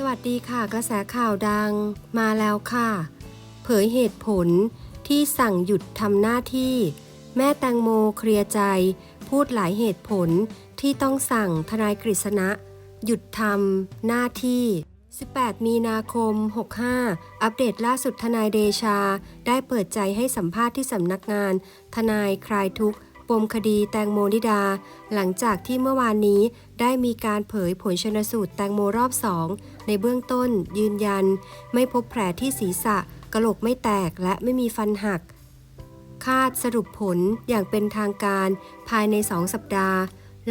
สวัสดีค่ะกระแสข่าวดังมาแล้วค่ะ เผยเหตุผลที่สั่งหยุดทำหน้าที่ แม่แตงโมเคลียร์ใจ พูดหลายเหตุผลที่ต้องสั่งทนายกฤษณะ หยุดทำหน้าที่ 18 มีนาคม 65 อัปเดตล่าสุดทนายเดชา ได้เปิดใจให้สัมภาษณ์ที่สำนักงาน ทนายคลายทุกข์ ปมคดีแตงโมนิดา หลังจากที่เมื่อวานนี้ได้มีการเผยผลชนสูตรแตงโมรอบสองในเบื้องต้น ยืนยัน ไม่พบแผลที่ศีรษะกระโหลกไม่แตกและไม่มีฟันหัก คาดสรุปผลอย่างเป็นทางการภายในสองสัปดาห์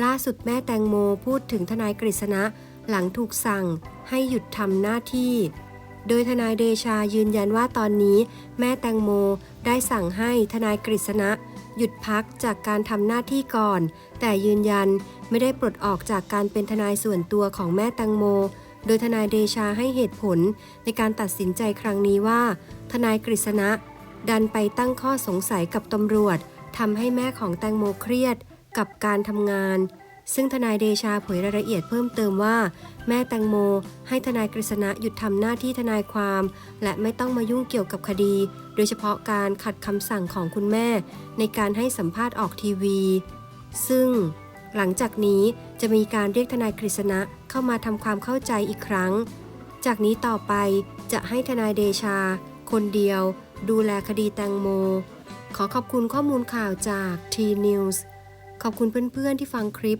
ล่าสุดแม่แตงโมพูดถึงทนายกฤษณะหลังถูกสั่งให้หยุดทำหน้าที่โดยทนายเดชายืนยันว่าตอนนี้ แม่แตงโมได้สั่งให้ทนายกฤษณะ หยุดพักจากการทำหน้าที่ก่อน แต่ยืนยันไม่ได้ปลดออกจากการเป็นทนายส่วนตัวของแม่ตังโม โดยทนายเดชาให้เหตุผลในการตัดสินใจครั้งนี้ว่า ทนายกฤษณะ ดันไปตั้งข้อสงสัยกับตำรวจทำให้แม่ของแตงโมเครียดกับการทำงาน ซึ่งทนายเดชาเผยรายละเอียดเพิ่มเติมว่า แม่แตงโม ให้ทนายกฤษณะหยุดทำหน้าที่ทนายความ และไม่ต้องมายุ่งเกี่ยวกับคดี โดยเฉพาะการขัดคำสั่งของคุณแม่ ในการให้สัมภาษณ์ออกทีวี ซึ่ง หลังจากนี้จะมีการเรียกทนายกฤษณะเข้ามาทำความเข้าใจอีกครั้ง จากนี้ต่อไปจะให้ทนายเดชา คนเดียว ดูแลคดีแตงโม ขอขอบคุณข้อมูลข่าวจาก T News ขอบคุณเพื่อนๆที่ฟังคลิป